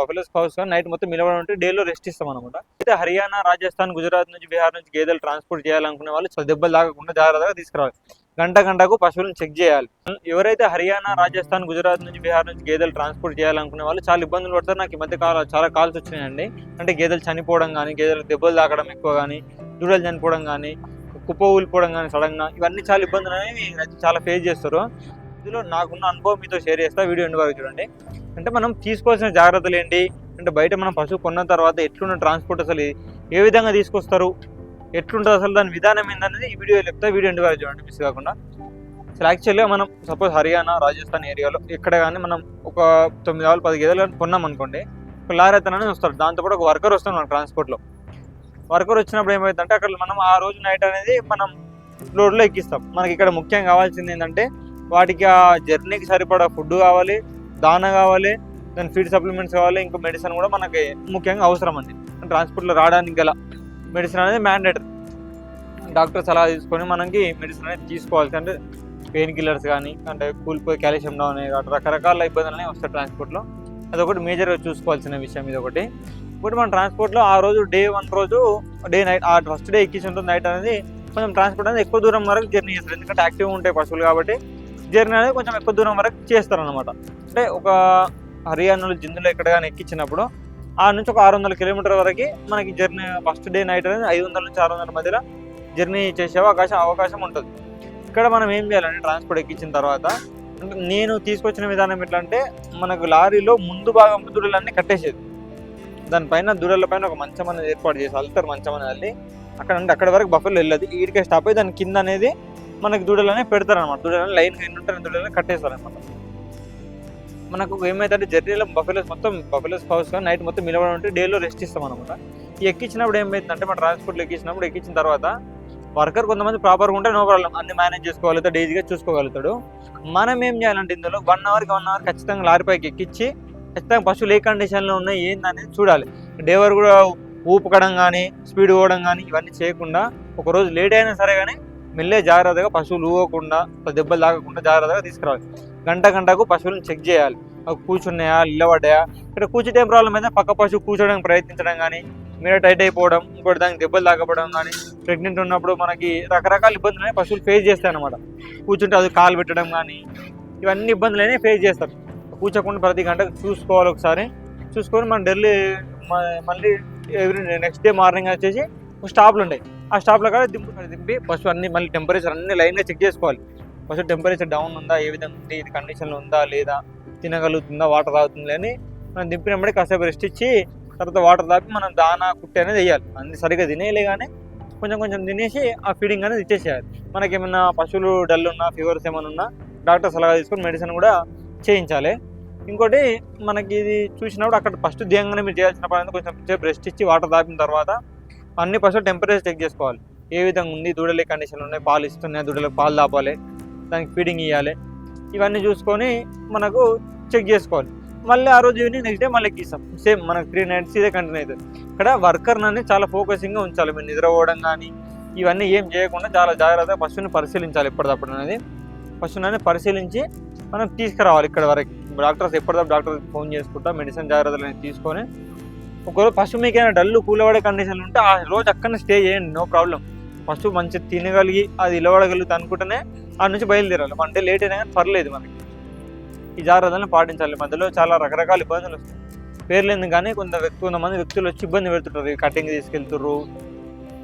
Buffalo కానీ night మొత్తం నిలబడి ఉంటే డేలో రెస్ట్ ఇస్తాం అనమాట అయితే హర్యానా రాజస్థాన్ గుజరాత్ నుంచి బీహార్ నుంచి గేదెలు ట్రాన్స్పోర్ట్ చేయాలనుకునే వాళ్ళు చాలా దెబ్బలు తాగకుండా జాగ్రత్తగా తీసుకురావాలి. గంట గంటకు పశువులను చెక్ చేయాలి. ఎవరైతే హర్యానా రాజస్థాన్ గుజరాత్ నుంచి బీహార్ నుంచి గేదెలు ట్రాన్స్పోర్ట్ చేయాలనుకునే వాళ్ళు చాలా ఇబ్బందులు పడతారు. నాకు ఈ మధ్య కాల చాలా కాల్స్ వచ్చినాయండి. అంటే గేదెలు చనిపోవడం కానీ గేదెలు దెబ్బలు తాకడం ఎక్కువ కానీ దూడలు చనిపోవడం కానీ కుప్ప ఊలిపోవడం కానీ సడన్గా ఇవన్నీ చాలా ఇబ్బందులు అనేవి చాలా ఫేస్ చేస్తారు. ఇందులో నాకున్న అనుభవం మీతో షేర్ చేస్తా. వీడియో ఎండ్ వరకు చూడండి. అంటే మనం తీసుకోవాల్సిన జాగ్రత్తలు ఏంటి? అంటే బయట మనం పశువు కొన్న తర్వాత ఎట్లున్న ట్రాన్స్పోర్ట్ అసలు ఏ విధంగా తీసుకొస్తారు? ఎట్లుంటుంది అసలు దాని విధానం ఏందనేది ఈ వీడియో చెప్తా. వీడియో ఎండ్ వరకు చూడండి మిస్ కాకుండా. అసలు యాక్చువల్గా మనం సపోజ్ హర్యానా రాజస్థాన్ ఏరియాలో ఎక్కడ కానీ మనం ఒక తొమ్మిది ఆవులు పది గేదెలు కొన్నాం అనుకోండి ఒక లారీ అతనని వస్తారు దాంతోపాటు ఒక వర్కర్ వస్తాడు మన ట్రాన్స్పోర్ట్లో వర్కర్ వచ్చినప్పుడు ఏమవుతుందంటే అక్కడ మనం ఆ రోజు నైట్ అనేది మనం లోడ్లో ఎక్కిస్తాం. మనకి ఇక్కడ ముఖ్యం కావాల్సింది ఏంటంటే వాటికి ఆ జర్నీకి సరిపడా ఫుడ్ కావాలి దాన కావాలి దాని ఫీడ్ సప్లిమెంట్స్ కావాలి ఇంకా మెడిసిన్ కూడా మనకి ముఖ్యంగా అవసరం అండి. ట్రాన్స్పోర్ట్లో రావడానికి గల మెడిసిన్ అనేది మ్యాండేటరీ డాక్టర్ సలహా తీసుకొని మనకి మెడిసిన్ అనేది తీసుకోవాల్సి అంటే పెయిన్ కిల్లర్స్ కానీ అంటే కూలిపోయి కాల్షియం డౌన్ అయ్యి రకరకాల ఇబ్బందులు అనేవి వస్తాయి ట్రాన్స్పోర్ట్లో అదొకటి మేజర్గా చూసుకోవాల్సిన విషయం ఇది ఒకటి ఇప్పుడు మన ట్రాన్స్పోర్ట్లో ఆ రోజు డే వన్ రోజు డే నైట్ ఆ ఫస్ట్ డే ఎక్కించి ఉంటుంది నైట్ అనేది కొంచెం ట్రాన్స్పోర్ట్ అనేది ఎక్కువ దూరం వరకు జర్నీ చేస్తారు. ఎందుకంటే యాక్టివ్ ఉంటాయి పశువులు కాబట్టి జర్నీ అనేది కొంచెం ఎక్కువ దూరం వరకు చేస్తారు అనమాట అంటే ఒక హర్యానాలో జిందులో ఎక్కడ కానీ ఎక్కించినప్పుడు ఆ నుంచి ఒక ఆరు వందల కిలోమీటర్ వరకు మనకి జర్నీ ఫస్ట్ డే నైట్ అనేది ఐదు వందల నుంచి ఆరు వందల మధ్యలో జర్నీ చేసే అవకాశం అవకాశం ఉంటుంది. ఇక్కడ మనం ఏం చేయాలంటే ట్రాన్స్పోర్ట్ ఎక్కించిన తర్వాత అంటే నేను తీసుకొచ్చిన విధానం ఎట్లా అంటే మనకు లారీలో ముందు భాగం దుడలన్నీ కట్టేసేది. దానిపైన దూడల పైన ఒక మంచం అనేది ఏర్పాటు చేసి అల్తారు మంచం అనేది వెళ్ళి అక్కడ అంటే అక్కడ వరకు బఫెల్ వెళ్ళదు. ఈడికే స్టాప్ అయ్యి దాని కింద అనేది మనకి దూడలనే పెడతారు అనమాట దూడలని లైన్ ఎన్ని ఉంటారని దూడలని కట్టేస్తారు అనమాట మనకు ఏమైతే జర్నీలో బఫెలోస్ మొత్తం బఫెలోస్ హౌస్ నైట్ మొత్తం నిలబడి ఉంటే డేలో రెస్ట్ ఇస్తాం అనమాట ఈ ఎక్కించినప్పుడు ఏమైందంటే మన ట్రాన్స్పోర్ట్లో ఎక్కించినప్పుడు ఎక్కించిన తర్వాత వర్కర్ కొంతమంది ప్రాపర్గా ఉంటే నో ప్రాబ్లం అన్ని మేనేజ్ చేసుకోగలుగుతాడు ఈజీగా చూసుకోగలుగుతాడు. మనం ఏం చేయాలంటే ఇందులో వన్ అవర్కి వన్ అవర్ ఖచ్చితంగా లారీపైకి ఎక్కించి ఖచ్చితంగా పశువులు ఏ కండిషన్లో ఉన్నాయి ఏందనేది చూడాలి. డ్రైవర్ కూడా ఊపకడం కానీ స్పీడ్ పోవడం కానీ ఇవన్నీ చేయకుండా ఒకరోజు లేట్ అయినా సరే కానీ మెల్లే జాగ్రత్తగా పశువులు ఊగకుండా దెబ్బలు తాగకుండా జాగ్రత్తగా తీసుకురావాలి. గంట గంటకు పశువులను చెక్ చేయాలి. అవి కూర్చున్నాయా నిలబడ్డాయా? ఇక్కడ కూర్చుంటే ప్రాబ్లం అయితే పక్క పశువు కూర్చోడానికి ప్రయత్నించడం కానీ మీద టైట్ అయిపోవడం ఇంకోటి దానికి దెబ్బలు తాకపోవడం కానీ ప్రెగ్నెంట్ ఉన్నప్పుడు మనకి రకరకాల ఇబ్బందులు అనేవి పశువులు ఫేస్ చేస్తాయి అనమాట కూర్చుంటే అది కాలు పెట్టడం కానీ ఇవన్నీ ఇబ్బందులు అనేవి ఫేస్ చేస్తారు. కూర్చోకుండా ప్రతి గంటకు చూసుకోవాలి ఒకసారి. చూసుకొని మనం ఢిల్లీ మ- మళ్ళీ ఎవ్రీ నెక్స్ట్ డే మార్నింగ్ వచ్చేసి స్టాప్లు ఉంటాయి. ఆ స్టాప్లో కూడా దింపు దింపి పశువు అన్ని మళ్ళీ టెంపరేచర్ అన్ని లైన్గా చెక్ చేసుకోవాలి. పశువు టెంపరేచర్ డౌన్ ఉందా? ఏ విధంగా ఉంది? ఇది కండిషన్లో ఉందా? లేదా? తినగలుగుతుందా? వాటర్ తాగుతుంది? అని మనం దింపినప్పుడే కాసేపు రెస్ట్ ఇచ్చి తర్వాత వాటర్ తాపి మనం దానా కుట్టి అనేది వేయాలి. అన్ని సరిగ్గా తినేయలే కానీ కొంచెం కొంచెం తినేసి ఆ ఫీడింగ్ అనేది ఇచ్చేసేయాలి. మనకి ఏమైనా పశువులు డల్ ఉన్నా ఫీవర్స్ ఏమైనా ఉన్నా డాక్టర్ సలహా తీసుకొని మెడిసిన్ కూడా చేయించాలి. ఇంకోటి మనకి ఇది చూసినప్పుడు అక్కడ ఫస్ట్ ధ్యేయంగానే మీరు చేయాల్సిన పని కొంచెం సేపు రెస్ట్ ఇచ్చి వాటర్ తాపిన తర్వాత అన్ని పశువులు టెంపరేచర్ చెక్ చేసుకోవాలి. ఏ విధంగా ఉంది దూడలే కండిషన్ ఉన్నాయి పాలు ఇస్తున్నాయి దూడలకు పాలు తాపాలి దానికి ఫీడింగ్ ఇవ్వాలి ఇవన్నీ చూసుకొని మనకు చెక్ చేసుకోవాలి. మళ్ళీ ఆ రోజు ఈవినింగ్ నెక్స్ట్ డే మళ్ళీ ఎక్కిస్తాం. సేమ్ మనకు త్రీ నైట్స్ ఇదే కంటిన్యూ అవుతుంది. ఇక్కడ వర్కర్ని అనేది చాలా ఫోకసింగ్గా ఉంచాలి. మీరు నిద్రపోవడం కానీ ఇవన్నీ ఏం చేయకుండా చాలా జాగ్రత్తగా పశువుని పరిశీలించాలి ఎప్పటిదప్పుడు అనేది. పశువుని అనేది పరిశీలించి మనం తీసుకురావాలి ఇక్కడ వరకు. డాక్టర్స్ ఎప్పటిదప్పుడు డాక్టర్ ఫోన్ చేసుకుంటా మెడిసిన్ జాగ్రత్తలు అనేది తీసుకొని ఒకరోజు ఫస్ట్ మీకు ఏమైనా డల్లు కూలబడే కండిషన్లు ఉంటే ఆ రోజు అక్కడనే స్టే చేయండి నో ప్రాబ్లం ఫస్ట్ మంచిగా తినగలిగి అది ఇలవడగలుగుతా అనుకుంటేనే ఆ నుంచి బయలుదేరాలి. అంటే లేట్ అయినా కానీ పర్లేదు మనకి. ఈ జాగ్రత్తలను పాటించాలి. మధ్యలో చాలా రకరకాల ఇబ్బందులు వస్తాయి. పేర్లేదు కానీ కొంత వ్యక్తి కొంతమంది వ్యక్తులు వచ్చి ఇబ్బంది పెడుతుంటారు. కటింగ్ తీసుకెళ్తుర్రు.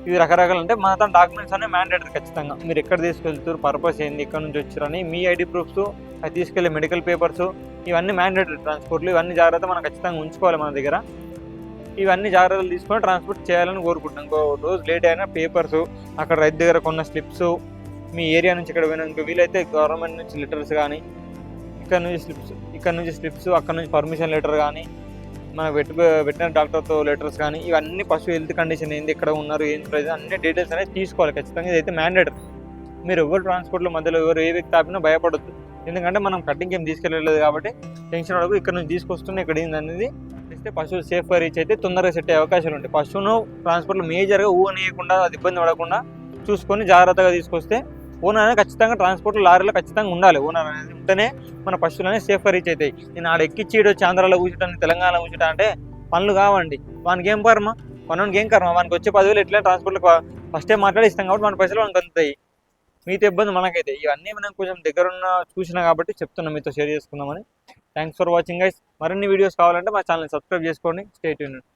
ఇవి రకరకాలు అంటే మన తన డాక్యుమెంట్స్ అనేవి మ్యాండేటరీ ఖచ్చితంగా. మీరు ఎక్కడ తీసుకెళ్తారు పర్పస్ ఏంది ఎక్కడ నుంచి వచ్చారని మీ ఐడి ప్రూఫ్స్ అది తీసుకెళ్ళే మెడికల్ పేపర్స్ ఇవన్నీ మ్యాండేటరీ ట్రాన్స్పోర్ట్లు ఇవన్నీ జాగ్రత్త మనం ఖచ్చితంగా ఉంచుకోవాలి మన దగ్గర. ఇవన్నీ జాగ్రత్తలు తీసుకొని ట్రాన్స్పోర్ట్ చేయాలని కోరుకుంటున్నాం. ఇంకో రోజు లేట్ అయినా పేపర్స్ అక్కడ రైతు దగ్గర కొన్న స్లిప్స్ మీ ఏరియా నుంచి ఇక్కడ పోయినా ఇంకా వీలైతే గవర్నమెంట్ నుంచి లెటర్స్ కానీ ఇక్కడ నుంచి స్లిప్స్ ఇక్కడ నుంచి స్లిప్స్ అక్కడ నుంచి పర్మిషన్ లెటర్ కానీ మన వెట్ వెటనరీ డాక్టర్తో లెటర్స్ కానీ ఇవన్నీ పశువు హెల్త్ కండిషన్ ఏంది ఎక్కడ ఉన్నారు ఏం ప్రైజ్ అన్ని డీటెయిల్స్ అనేది తీసుకోవాలి ఖచ్చితంగా. ఇదైతే మ్యాండేటరీ మీరు ఎవరు ట్రాన్స్పోర్ట్లో మధ్యలో ఎవరు ఏ వ్యక్తి ఆపినా భయపడద్దు. ఎందుకంటే మనం కటింగ్ ఏం తీసుకెళ్ళలేదు కాబట్టి టెన్షన్ వరకు ఇక్కడ నుంచి తీసుకొస్తున్నా ఇక్కడ ఏంది అనేది చేస్తే పశువులు సేఫ్గా రీచ్ అయితే తొందరగా సెట్ అయ్యే అవకాశాలు ఉంటాయి. పశువును ట్రాన్స్పోర్ట్లో మేజర్గా ఊహనీయకుండా అది ఇబ్బంది పడకుండా చూసుకొని జాగ్రత్తగా తీసుకొస్తే ఓనర్ అనేది ఖచ్చితంగా ట్రాన్స్పోర్ట్ లారీలో ఖచ్చితంగా ఉండాలి. ఓనర్ అనేది ఉంటేనే మన పశువులు అనేది సేఫ్గా రీచ్ అవుతాయి. నేను ఆడ ఎక్కిచ్చి ఈడు వచ్చి ఆంధ్రాలో కూర్చుంటాను తెలంగాణలో కూర్చుంటా అంటే పనులు కావండి. వానికి ఏం కర్మ? మనకి ఏం కర్మ? వానికి వచ్చే పదివేలు ఎట్లా ట్రాన్స్పోర్ట్ ఫస్టే మాట్లాడి ఇస్తాం కాబట్టి మన పైసలు వానికి అందుతాయి. మీతో ఇబ్బంది మనకైతే. ఇవన్నీ మనం కొంచెం దగ్గరున్న చూసినా కాబట్టి చెప్తున్నా మీతో షేర్ చేసుకుందామని. థ్యాంక్స్ ఫర్ వాచింగ్ గైస్ మరిన్ని వీడియోస్ కావాలంటే మా ఛానల్ సబ్స్క్రైబ్ చేసుకోండి. State unit